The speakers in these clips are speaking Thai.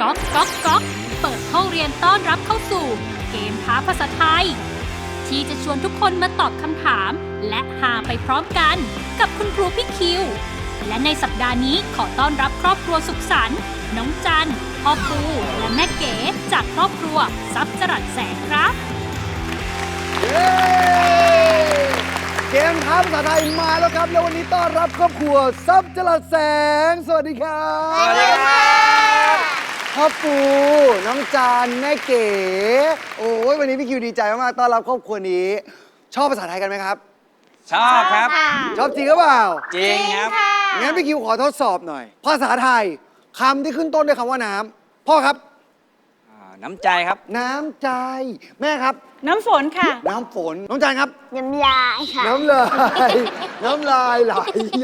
ก๊อกก๊อกก๊อกเปิดห้องเรียนต้อนรับเข้าสู่ เกมท้าภาษาไทย ที่จะชวนทุกคนมาตอบคำถาม และหาไปพร้อมกัน กับคุณครูพี่คิว และในสัปดาห์นี้ขอต้อนรับครอบครัวสุขสันต์น้องจันพ่อปูและแม่เก๋จากครอบครัวทรัพย์จรัสแสงครับเย้เกมท้าภาษาไทยมาแล้วครับ แล้ววันนี้ต้อนรับครอบครัวซับจรัสแสง สวัสดีครับ สวัสดีครับ พ่อปู น้องจานแม่เก๋ โอ้ยวันนี้พี่คิวดีใจมากๆ ต้อนรับครอบครัวนี้ ชอบภาษาไทยกันไหมครับ ชอบครับ ชอบจริงหรือเปล่า จริงครับ งั้นพี่คิวขอทดสอบหน่อย ภาษาไทยคำที่ขึ้นต้นด้วยคำว่าน้ำพ่อครับอ่าน้ำใจครับ น้ำใจ แม่ครับ น้ำฝนค่ะ น้ำฝน น้องจานครับ น้ำลายค่ะ น้ำลาย น้ำลายไหล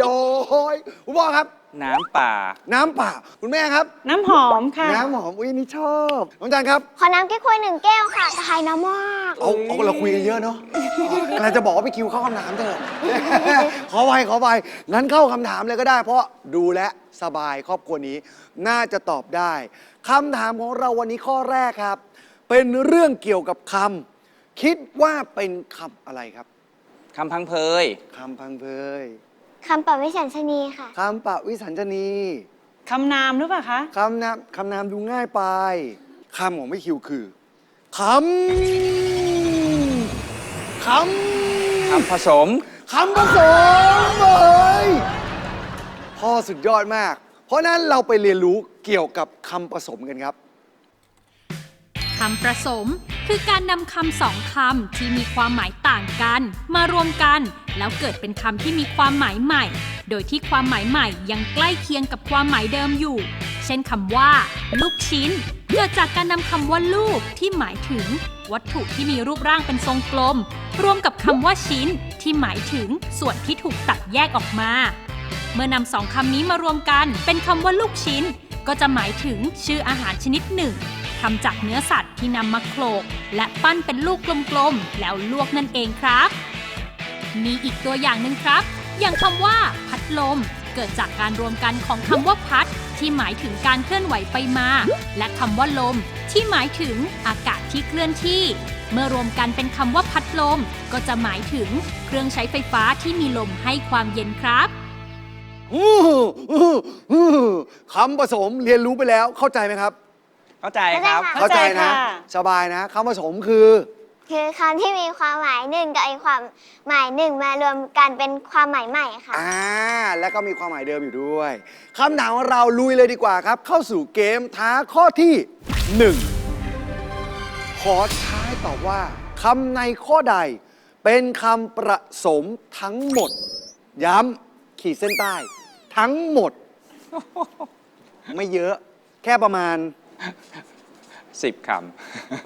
ย้อยคุณพ่อครับ น้ำป่า น้ำเปล่าคุณแม่ครับ น้ำหอมค่ะ น้ำหอมอุ้ยนี่ชอบน้องจันครับขอน้ำแก้ควยหนึ่งแก้วค่ะตะไคร้น้ำมากเอาเอาเราคุยกันเยอะเนาะกำลังจะบอกว่าไปคิวเข้าคำถามเถอะ ขอไปขอไปงั้นเข้าคำถามเลยก็ได้ เพราะดูแลวสบายครอบครัวนี้ น่าจะตอบได้คำถามของเราวันนี้ข้อแรกครับ เป็นเรื่องเกี่ยวกับคำคิดว่าเป็นคำอะไรครับคำพังเพยคำพังเพย คำปรับวิสัญชนีค่ะ คำปะวิสัญชนีคำนามหรือเปล่าคะ คำนามคำนามดูง่ายไปคำของพี่คิวคือคำคำ คำผสม คำผสมเลยพ่อสุดยอดมาก เพราะนั้นเราไปเรียนรู้เกี่ยวกับคำผสมกันครับ คำผสม คือการนำคำสองคำที่มีความหมายต่างกัน มารวมกัน แล้วเกิดเป็นคำที่มีความหมายใหม่ โดยที่ความหมายใหม่ยังใกล้เคียงกับความหมายเดิมอยู่ เช่นคำว่า ลูกชิ้น เกิดจากการนำคำว่าลูกที่หมายถึง วัตถุที่มีรูปร่างเป็นทรงกลม รวมกับคำว่าชิ้น ที่หมายถึงส่วนที่ถูกตัดแยกออกมา เมื่อนำสองคำนี้มารวมกัน เป็นคำว่าลูกชิ้น ก็จะหมายถึงชื่ออาหารชนิดหนึ่งทำจากเนื้อสัตว์ที่นำมาโขลก และปั้นเป็นลูกกลมๆ แล้วลวกนั่นเองครับ มีอีกตัวอย่างหนึ่งครับ อย่างคำว่า พัดลม เกิดจากการรวมกันของคำว่าพัด ที่หมายถึงการเคลื่อนไหวไปมา และคำว่าลม ที่หมายถึงอากาศที่เคลื่อนที่ เมื่อรวมกันเป็นคำว่าพัดลม ก็จะหมายถึงเครื่องใช้ไฟฟ้าที่มีลมให้ความเย็นครับ อื้ออื้ออื้อคำผสมเรียนรู้ไปแล้วเข้าใจไหมครับ เข้าใจครับ เข้าใจนะ ค่ะ สบายนะคำผสมคือ คือคำที่มีความหมายหนึ่งกับไอความหมายหนึ่งมารวมกันเป็นความหมายใหม่ค่ะ อ่า แล้วก็มีความหมายเดิมอยู่ด้วยคำถามของเราลุยเลยดีกว่าครับ เข้าสู่เกมท้าข้อที่ 1 ขอท้ายตอบว่าคำในข้อใด เป็นคำประสมทั้งหมด ย้ำขีดเส้นใต้ ทั้งหมด ไม่เยอะแค่ประมาณ สิบค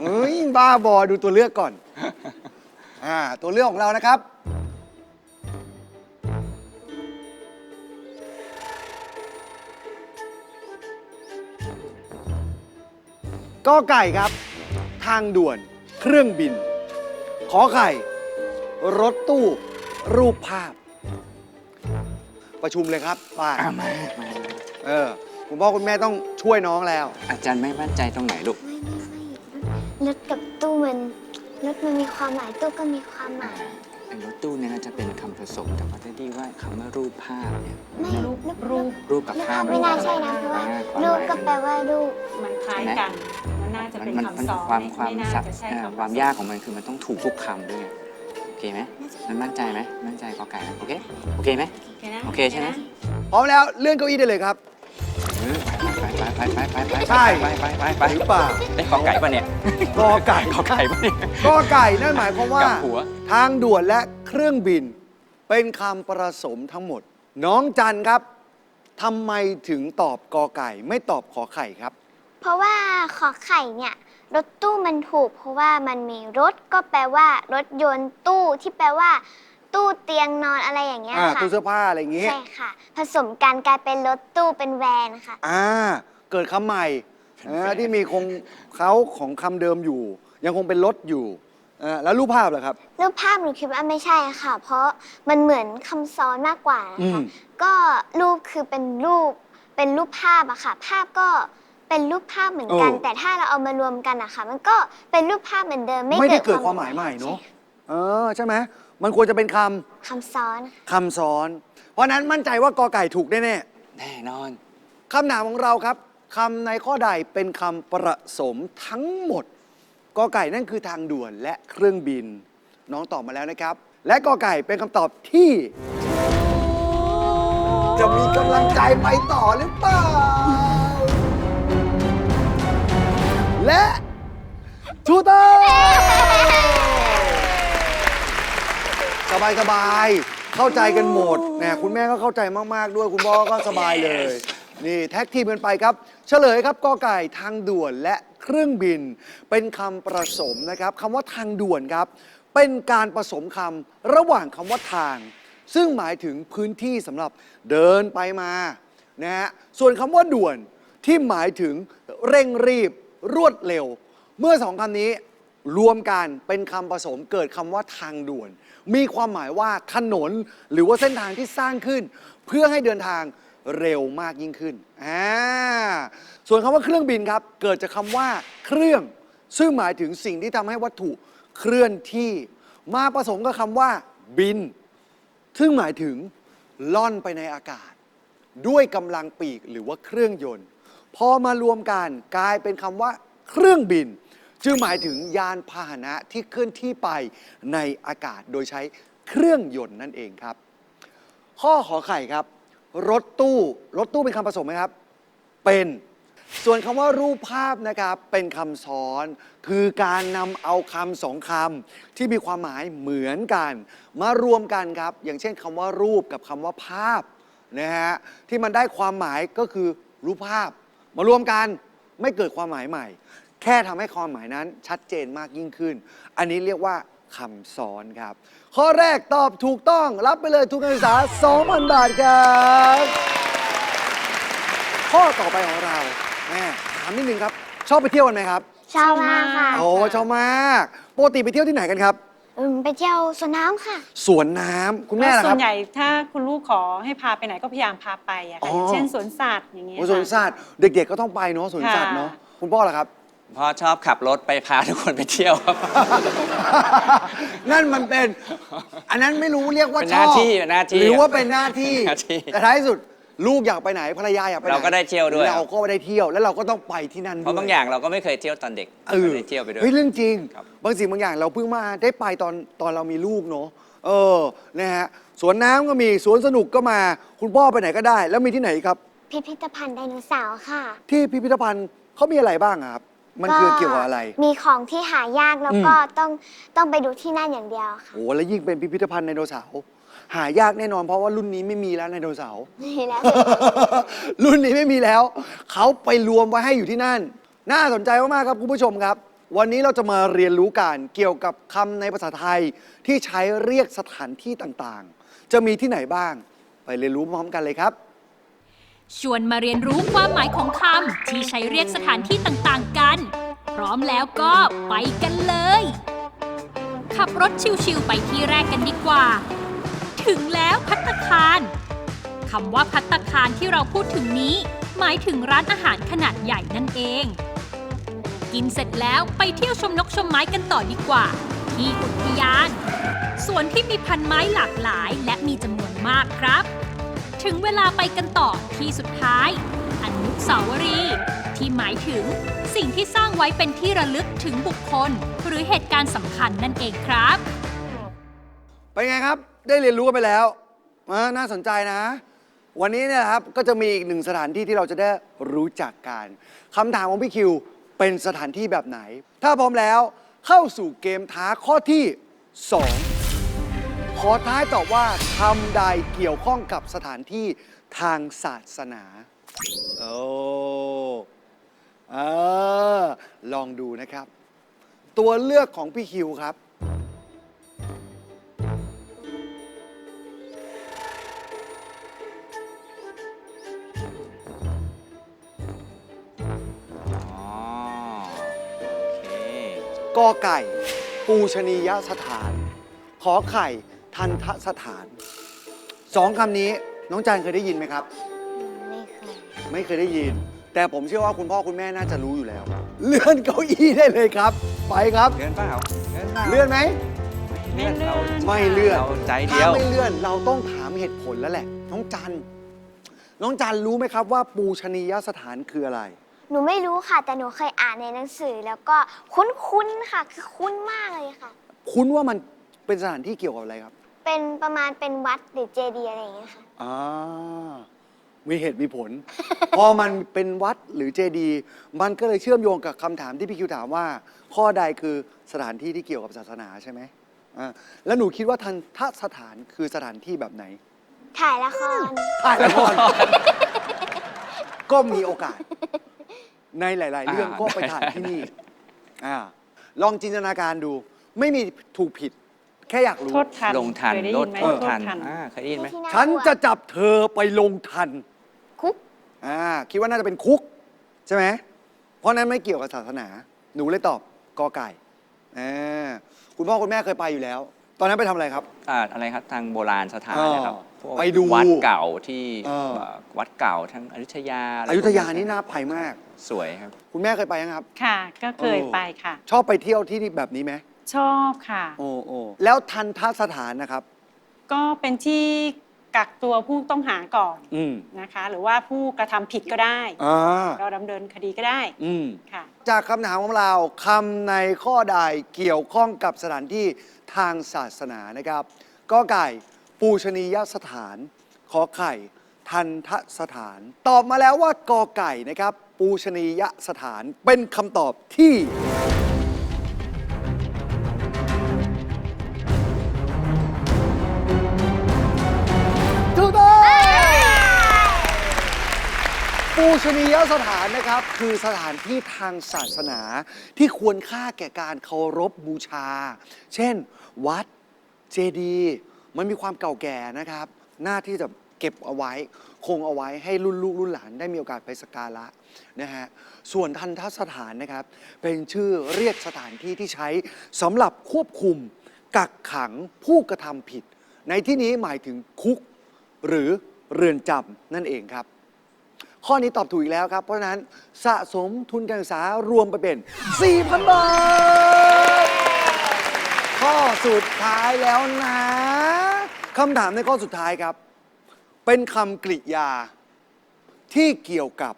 เอ้ยบ้าบอดูตัวเลือกก่อน อ่า ตัวเลือกของเรานะครับ ก็ไก่ครับ ทางด่วนเครื่องบิน ขอไข่ รถตู้ รูปภาพ ประชุมเลยครับป้าำอะมามาเออคุณพ่อคุณแม่ต้องช่วยน้องแล้ว อาจารย์ไม่มั่นใจตรงไหนลูกรถกับตู้มันรถมันมีความหมายตู้ก็มีความหมาย ไอ้รถตู้เนี่ยน่าจะเป็นคำผสมแต่ว่าที่ว่าคำว่ารูปภาพเนี่ยไม่รูปรูป รูปกับรูปภาพไม่น่าใช่นะเพราะว่าความหรูมปก็แปลว่ารูปมันคล้ายกัน มันน่าจะเป็นมันคำมันสองความไม่ความไม่น่าสับจะใช่เอ่อคำความยากของมันคือมันต้องถูกทุกคำด้วยไงโอ เคไหมมันมั่นใจไหมมั่นใจกอไก่นะโอเค โอเคไหมโอเคนะโอเคใช่ไหมพร้อมแล้วเลื่อนเก้าอี้ได้เลยครับเออไปไปไปไปไปไปใช่ไปไปไปไปหรือเปล่าได้กอไก่ปะเนี่ยกอไก่กอไก่ปะเนี่ย กอไก่นั่นหมายความว่ากลับหัว ทางด่วนและเครื่องบิน เป็นคำประสมทั้งหมด น้องจันครับทำไมถึงตอบกอไก่ ไม่ตอบขอไข่ครับ เพราะว่าขอไข่เนี่ย รถตู้มันถูก เพราะว่ามันมีรถก็แปลว่า รถยนต์ตู้ที่แปลว่า ตู้เตียงนอนอะไรอย่างเงี้ยอ่าค่ะตู้เสื้อผ้าอะไรอย่างงี้ ใช่ค่ะ ผสมกันกลายเป็นรถตู้เป็นแวนค่ะ อ่า เกิดคำใหม่อ่าที่มีคงเขาของคำเดิมอยู่ ยังคงเป็นรถอยู่อ่าแล้วรูปภาพล่ะครับ รูปภาพหนูคิดว่าไม่ใช่ค่ะ เพราะมันเหมือนคำซ้อนมากกว่าอืนะคะม ก็รูปคือเป็นรูปเป็นรูปภาพอะค่ะ ภาพก็ เป็นรูปภาพเหมือนกัน เออ แต่ถ้าเราเอามารวมกันอะค่ะ มันก็เป็นรูปภาพเหมือนเดิมไม่ไม่ได้เกิดความหมายใหม่เนาะเออใช่ไหมมันควรจะเป็นคำคำซ้อนคำซ้อน เพราะฉะนั้นมั่นใจว่ากอไก่ถูกแน่แน่นอน ๆคำถามของเราครับคำในข้อใดเป็นคำประสมทั้งหมดกอไก่นั่นคือทางด่วนและเครื่องบิน น้องตอบมาแล้วนะครับ และกอไก่เป็นคำตอบที่ จะมีกำลังใจไปต่อหรือเปล่า และถูกต้องสบายสบายๆเข้าใจกันหมดนะคุณแม่ก็เข้าใจมากๆด้วยคุณพ่อก็สบายเลย นี่แท็กทีมกันไปครับ เฉลยครับกอไก่ทางด่วนและเครื่องบิน เป็นคำประสมนะครับคำว่าทางด่วนครับ เป็นการผสมคำระหว่างคำว่าทาง ซึ่งหมายถึงพื้นที่สำหรับเดินไปมานะฮะส่วนคำว่าด่วนที่หมายถึงเร่งรีบ รวดเร็ว เมื่อสองคำนี้รวมกันเป็นคำผสมเกิดคำว่าทางด่วน มีความหมายว่าถนนหรือว่าเส้นทางที่สร้างขึ้น เพื่อให้เดินทางเร็วมากยิ่งขึ้นอ่าส่วนคำว่าเครื่องบินครับ เกิดจากคำว่าเครื่อง ซึ่งหมายถึงสิ่งที่ทำให้วัตถุเคลื่อนที่ มาผสมกับคำว่า บิน ซึ่งหมายถึงล่อนไปในอากาศ ด้วยกำลังปีกหรือว่าเครื่องยนต์ พอมารวมกันกลายเป็นคำว่าเครื่องบิน จึงหมายถึงยานพาหนะที่เคลื่อนที่ไปในอากาศโดยใช้เครื่องยนต์นั่นเองครับ ข้อขอไข่ครับ รถตู้รถตู้เป็นคำผสมไหมครับ เป็นส่วนคำว่ารูปภาพนะครับเป็นคำซ้อน คือการนำเอาคำสองคำที่มีความหมายเหมือนกัน มารวมกันครับ อย่างเช่นคำว่ารูปกับคำว่าภาพนะฮะที่มันได้ความหมายก็คือรูปภาพ มารวมกันไม่เกิดความหมายใหม่ แค่ทำให้ความหมายนั้นชัดเจนมากยิ่งขึ้น อันนี้เรียกว่าคำซ้อนครับ ข้อแรกตอบถูกต้องรับไปเลยทุนการศึกษา 2,000 บาทครับ ข้อต่อไปของเราแม่ถามนิดนึงครับ ชอบไปเที่ยวกันไหมครับ ชอบมากค่ะ โอ้ชอบมากปกติไปเที่ยวที่ไหนกันครับ อืมไปเที่ยวสวนน้ำค่ะ สวนน้ำคุณแม่แล้วล่ะส่ควรับ นใหญ่ถ้าคุณลูกขอให้พาไปไหนก็พยายามพาไปอะอ๋อค่ะออ ย่างเช่นสวนสัตว์อย่างเงี้ยโอ้สวนค่ะ สัตว์เด็กๆก็ต้องไปเนาะสวนสัตว์เนาะค่ะ คุณพ่อล่ะครับพ่อชอบขับรถไปพาทุกคนไปเที่ยวครับ นั่นมันเป็น อันนั้นไม่รู้เรียกว่าเป็นชหน้าอบที่เป็นหน้าที่หรือว่าเป็นหน้าที่หน้าที่ แต่ท้ายสุด ลูกอยากไปไหนภรรยาอยากไปไหนเราก็ได้เที่ยวด้วย เราก็ได้เที่ยวแล้วเราก็ต้องไปที่นั่นเพด้วยราะบางอย่างเราก็ไม่เคยเที่ยวตอนเด็กเออก็ได้เที่ยวไปด้วยเฮ้ยเรื่องจริงครับบางสิ่งบางอย่างเราเพิ่งมาได้ไปตอนตอนเรามีลูกเนาะเออนะฮะสวนน้ำก็มีสวนสนุกก็มาคุณพ่อไปไหนก็ได้ แล้วมีที่ไหนครับ พิพิธภัณฑ์ไดโนเสาร์ค่ะ ที่พิพิธภัณฑ์เขามีอะไรบ้างอะครับมันคือเกี่ยวกับอะไร มีของที่หายากแล้วก็ต้องต้องไปดูที่นั่นอย่างเดียวค่ะโอ้แล้วยิ่งเป็นพิพิธภัณฑ์ไดโนเสาร์ หายากแน่นอนเพราะว่ารุ่นนี้ไม่มีแล้วไดโนเสาร์ นี่แล้ว รุ่นนี้ไม่มีแล้ว เขาไปรวมไว้ให้อยู่ที่นั่น น่าสนใจมากๆครับคุณผู้ชมครับ วันนี้เราจะมาเรียนรู้กันเกี่ยวกับคำในภาษาไทยที่ใช้เรียกสถานที่ต่างๆ จะมีที่ไหนบ้าง ไปเรียนรู้พร้อมกันเลยครับ ชวนมาเรียนรู้ความหมายของคำที่ใช้เรียกสถานที่ต่างๆกัน พร้อมแล้วก็ไปกันเลย ขับรถชิวๆไปที่แรกกันดีกว่า ถึงแล้วพัตตคารคำว่าพัตตคารที่เราพูดถึงนี้ หมายถึงร้านอาหารขนาดใหญ่นั่นเอง กินเสร็จแล้วไปเที่ยวชมนกชมไม้กันต่อดีกว่า ที่อุทยานสวนที่มีพันไม้หลากหลายและมีจำนวนมากครับ ถึงเวลาไปกันต่อที่สุดท้ายอนุสาวรีย์ที่หมายถึงสิ่งที่สร้างไว้เป็นที่ระลึกถึงบุคคล หรือเหตุการณ์สำคัญนั่นเองครับเป็นไงครับ ได้เรียนรู้กันไปแล้วอ่าน่าสนใจนะ วันนี้เนี่ยนะครับก็จะมีอีกหนึ่งสถานที่ที่เราจะได้รู้จักกันคำถามของพี่คิวเป็นสถานที่แบบไหน ถ้าพร้อมแล้วเข้าสู่เกมท้าข้อที่ 2 ขอท้ายตอบว่าคำใดเกี่ยวข้องกับสถานที่ทางศาสนา โอ้เออลองดูนะครับ ตัวเลือกของพี่คิวครับ กอไก่ ปูชนียสถาน ขอไข่ ทันทสถาน สองคำนี้น้องจานเคยได้ยินไหมครับ ไม่เคยไม่เคยได้ยิน แต่ผมเชื่อว่าคุณพ่อคุณแม่น่าจะรู้อยู่แล้ว เลื่อนเก้าอี้ได้เลยครับ ไปครับ เลื่อนเปล่าเลื่อนเปล่าเลื่อนไหมเลื่อนเราไม่เลื่อนเราใจเดีถ้ายวไม่เลื่อนเราต้องถามเหตุผลแล้วแหละ น้องจันน้องจันรู้ไหมครับว่าปูชนียสถานคืออะไร หนูไม่รู้ค่ะ แต่หนูเคยอ่านในหนังสือ แล้วก็คุ้นๆค่ะ คือคุ้นมากเลยค่ะ คุ้นว่ามันเป็นสถานที่เกี่ยวกับอะไรครับเป็นประมาณเป็นวัดหรือเจดีย์อะไรอย่างเงี้ยค่ะ อ่ามีเหตุมีผล พอมันเป็นวัดหรือเจดีย์มันก็เลยเชื่อมโยงกับคำถามที่พี่คิวถามว่า ข้อใดคือสถานที่ที่เกี่ยวกับศาสนาใช่ไหมอ่าแล้วหนูคิดว่าทันทสถานคือสถานที่แบบไหน ถ่ายละคร ถ่ายละคร ก็มีโอกาส ในหลาย ๆ เรื่องอ่าก็ไปถ่ายที่นี่อ่าลองจินตนาการดู ไม่มีถูกผิด แค่อยากรู้ โทษทันลงทันเคยได้โลยิดนไหมโทษโทษทันทันอ่าเคยได้ยินไหมที่น่ากลัวฉันจะจับเธอไปลงทัน คุกอ่าคิดว่าน่าจะเป็นคุก ใช่ไหม เพราะนั้นไม่เกี่ยวกับศาสนา หนูเลยตอบกอไก่อ่าคุณพ่อคุณแม่เคยไปอยู่แล้ว ตอนนั้นไปทำอะไรครับ อ่าอะไรครับทางโบราณสถานนะครับอ๋อพวกไปดูวัดเก่าที่เออเอ่อวัดเก่าทั้งอยุธยาะไรอยุธยานี่น่าไปมาก สวยครับ คุณแม่เคยไปยังครับ ค่ะ ก็เคยไปค่ะ ชอบไปเที่ยวที่นี่แบบนี้ไหมชอบค่ะ โอ้โอ้แล้วทันทสถานนะครับ ก็เป็นที่กักตัวผู้ต้องหาก่อนอืมนะคะ หรือว่าผู้กระทำผิดก็ได้ อ่าเราดำเนินคดีก็ได้อืม ค่ะ จากคำถามของเราคำในข้อใดเกี่ยวข้องกับสถานที่ทางศาสนานะครับก็ไก่ปูชนียสถาน ขอไข่ ทันทสถาน ตอบมาแล้วว่ากอไก่นะครับ ปูชนียสถานเป็นคำตอบที่ ถูกต้องปูชนียสถานนะครับ คือสถานที่ทางศาสนาที่ควรค่าแก่การเคารพบูชา เช่น วัดเจดีย์มันมีความเก่าแก่นะครับ หน้าที่จะเก็บเอาไว้ คงเอาไว้ให้รุ่นลูกรุ่นหลานได้มีโอกาสไปสักการะนะฮะส่วนทันทสถานนะครับ เป็นชื่อเรียกสถานที่ที่ใช้สำหรับควบคุม กักขังผู้กระทำผิด ในที่นี้หมายถึงคุกหรือเรือนจำนั่นเองครับ ข้อนี้ตอบถูกอีกแล้วครับ เพราะฉะนั้นสะสมทุนการศึกษารวมไปเป็น 4,000 บาท ข้อสุดท้ายแล้วนะคำถามในข้อสุดท้ายครับ เป็นคำกริยา ที่เกี่ยวกับ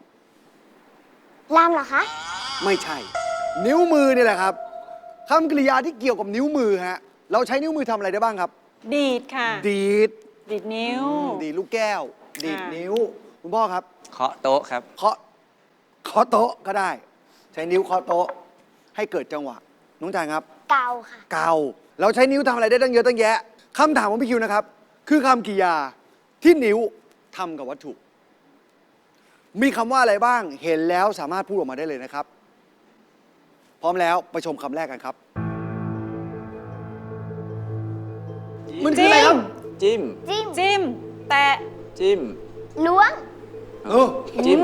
ลามเหรอคะ ไม่ใช่ นิ้วมือนี่แหละครับคำกริยาที่เกี่ยวกับนิ้วมือฮะเราใช้นิ้วมือทำอะไรได้บ้างครับ ดีดค่ะ ดีดดีดนิ้วดีดลูกแก้ว ดีดค่ะนิ้วคุณพ่อครับ เคาะโต๊ะครับ เคาะเคาะโต๊ะก็ได้ ใช้นิ้วเคาะโต๊ะ ให้เกิดจังหวะน้องจางครับ เกาค่ะ เกาเราใช้นิ้วทำอะไรได้ตั้งเยอะตั้งแยะคำถามของพี่คิวนะครับ คือคำกริยา ที่นิ้วทำกับวัตถุ มีคำว่าอะไรบ้าง เห็นแล้วสามารถพูดออกมาได้เลยนะครับ พร้อมแล้วไปชมคำแรกกันครับ มันคืออะไรครับจิ้ม จิ้มจิ้ม แตะ จิ้ม ล้วง เออจิ้ม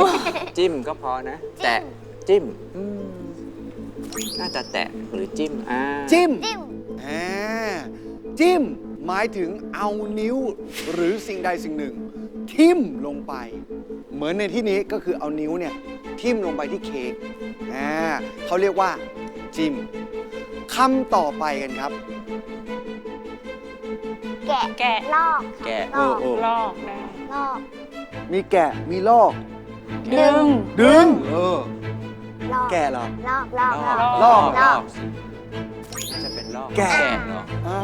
จิ้มก็พอนะจิ้มแตะ จิ้มอืมน่าจะแตะหรือจิ้มอ่าจิ้มจิ้ม อ่าจิ้ม หมายถึงเอานิ้วหรือสิ่งใดสิ่งหนึ่ง ทิ่มลงไป เหมือนในที่นี้ก็คือเอานิ้วเนี่ยทิ่มลงไปที่เค้กอ่าเขาเรียกว่าจิ้มคำต่อไปกันครับ แกะแกะลอกค่ะแกะ ลอกโอ้ ลอกได้ลอก มีแกะมีลอก ดึงดึง เออ ลอกแกะเหรอ ลอกลอกลลออกกลอก ลอกสิน่าจะเป็นลอกแกะ เหรออ่า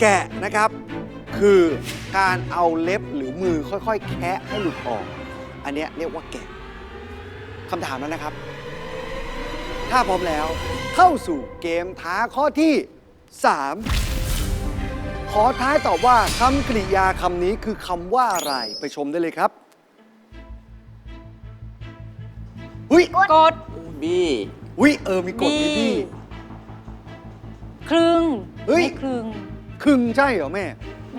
แกะนะครับ คือการเอาเล็บหรือมือค่อยๆ แคะให้หลุดออก อันเนี้ยเรียกว่าแกะคำถามแล้วนะครับ ถ้าพร้อมแล้วเข้าสู่เกมท้าข้อที่ 3 ขอท้ายตอบว่าคำกริยาคำนี้คือคำว่าอะไรไปชมได้เลยครับอุ้ยกดบี้อุ้ยเออมีกฎมีบี้ ครึ่งเฮ้ย ไม่ครึ่ง คึงใช่เหรอแม่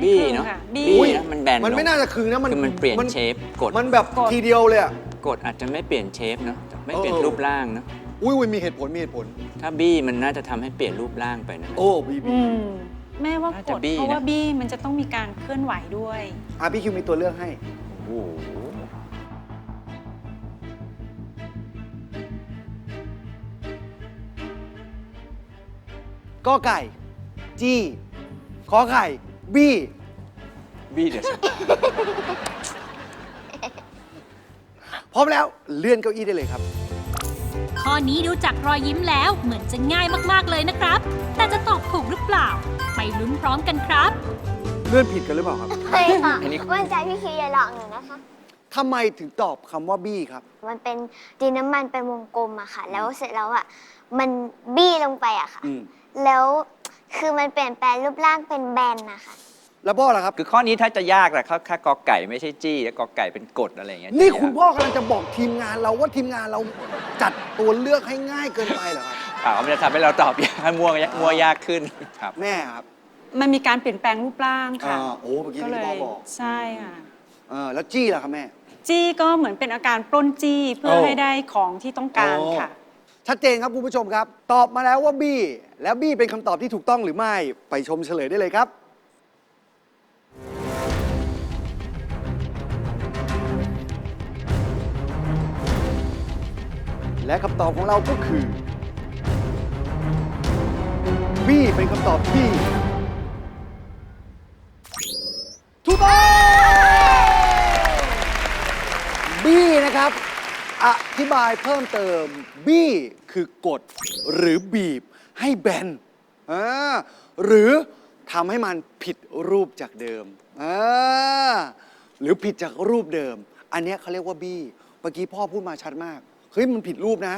บี้เนาะบี้มันแบนมันไม่น่าจะคึงนะมันมันเปลี่ยนเชฟกดมันแบบทีเดียวเลยอะกดอาจจะไม่เปลี่ยนเชฟเนาะไม่เปลี่ยนรูปร่างเนาะอุ้ยอุ้มีเหตุผลมีเหตุผล ถ้าบี้มันน่าจะทำให้เปลี่ยนรูปร่างไปนะ โอ้บีบีอืแม่ว่ากดเพราะว่าบี้มันจะต้องมีการเคลื่อนไหวด้วย อะพี่คิวมีตัวเลือกให้ โอ้ก็ไก่ จี้ ขอไข่บี้บี้เดี๋ยวสิพร้อมแล้วเลื่อนเก้าอี้ได้เลยครับ ข้อนี้ดูจากรอยยิ้มแล้วเหมือนจะง่ายมากๆเลยนะครับ แต่จะตอบถูกหรือเปล่า ไปลุ้นพร้อมกันครับ เลื่อนผิดกันหรือเปล่าครับเฮ้ยค่ะอันนี้ มั่นใจพี่คิวอย่าหลอกหนูนะคะ ทำไมถึงตอบคำว่าบี้ครับ มันเป็นดินน้ำมันเป็นวงกลมอะค่ะ แล้วเสร็จแล้วอะมันบี้ลงไปอะค่ะ อืม แล้ว คือมันเปลี่ยนแปลงรูปร่างเป็นแบนนะคะ แล้วพ่อล่ะครับ คือข้อนี้ถ้าจะยากแหละเขาแค่กอไก่ไม่ใช่จี้แล้วกอไก่เป็นกฎอะไรอย่างเงี้ยนี่จะยากคุณพ่อกำลังจะบอกทีมงานเราว่าทีมงานเราจัดตัวเลือกให้ง่ายเกินไปเหรอครับเปล่ามันจะทำให้เราตอบยากให้มัวยากมัวยากขึ้นครับ แม่ครับมันมีการเปลี่ยนแปลงรูปร่างค่ะ อ่าโอ้เมื่อกี้ก็ที่เลพ่อยบอกใช่ค่ะ เออแล้วจี้ล่ะครับแม่ จี้ก็เหมือนเป็นอาการปล้นจี้เพื่อโอ้ ให้ได้ของที่ต้องการค่ะ ชัดเจนครับคุณผู้ชมครับ ตอบมาแล้วว่าบี้ แล้วบี้เป็นคำตอบที่ถูกต้องหรือไม่ ไปชมเฉลยได้เลยครับ และคำตอบของเราก็คือบี้เป็นคำตอบที่ อธิบายเพิ่มเติม บี้คือกด หรือบีบให้แบนอ่าหรือทำให้มันผิดรูปจากเดิมอ่าหรือผิดจากรูปเดิม อันเนี้ยเขาเรียกว่าบี้เมื่อกี้พ่อพูดมาชัดมากเฮ้ยมันผิดรูปนะ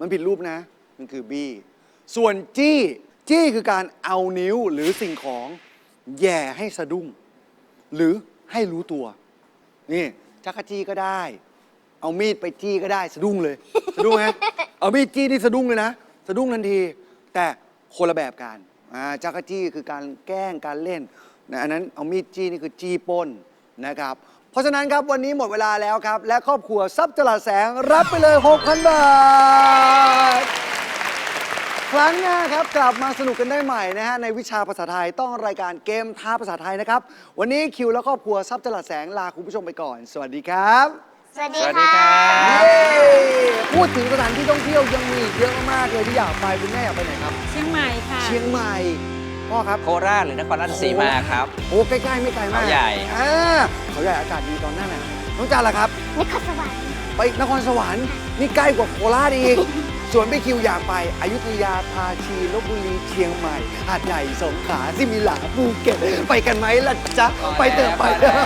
มันผิดรูปนะ มันคือบี้ส่วนจี้ จี้คือการเอานิ้วหรือสิ่งของแย่ให้สะดุ้ง หรือให้รู้ตัว นี่จักรจี้ก็ได้ เอามีดไปจี้ก็ได้สะดุ้งเลย สะดุ้งไหมเอามีดจี้นี่สะดุ้งเลยนะ สะดุ้งทันที แต่คนละแบบกันอ่าจักรจี้คือการแกล้งการเล่นนะอันนั้นเอามีดจี้นี่คือจี้ปล้นนะครับ เพราะฉะนั้นครับวันนี้หมดเวลาแล้วครับ และครอบครัวทรัพย์จลาแสงรับไปเลย 6,000 บาท ครั้งหน้าครับกลับมาสนุกกันได้ใหม่นะฮะในวิชาภาษาไทยต้องรายการเกมท้าภาษาไทยนะครับ วันนี้คิวและครอบครัวทรัพย์จลัดแสงลาคุณผู้ชมไปก่อน สวัสดีครับ สวัสดีสวัสดีค่ะครับเย้พูดถึงสถานที่ท่องเที่ยวยังมีอีกเยอะมากๆเลยที่อยากไปคุณแม่อยากไปไหนครับ เชียงใหม่ค่ะ เชียงใหม่พ่อครับ โคราชหรือนครราชสีมาครับ โอ้ใกล้ๆไม่ไกลมากเขาใหญ่ครับ อ่าเขาใหญ่อากาศดีตอนหนั้นนะน้องจานล่ะครับ นครสวรรค์ไปนครสวรรค์นี่ใกล้กว่าโคราชอีก ส่วนพี่คิวอยากไป อยุธยาพาชีลบบุรีเชียงใหม่ หาดใหญ่สงขลาสิมิลาภูเก็ตไปกันไหมล่ะจ๊ะ ไปเถอะไปเถอะ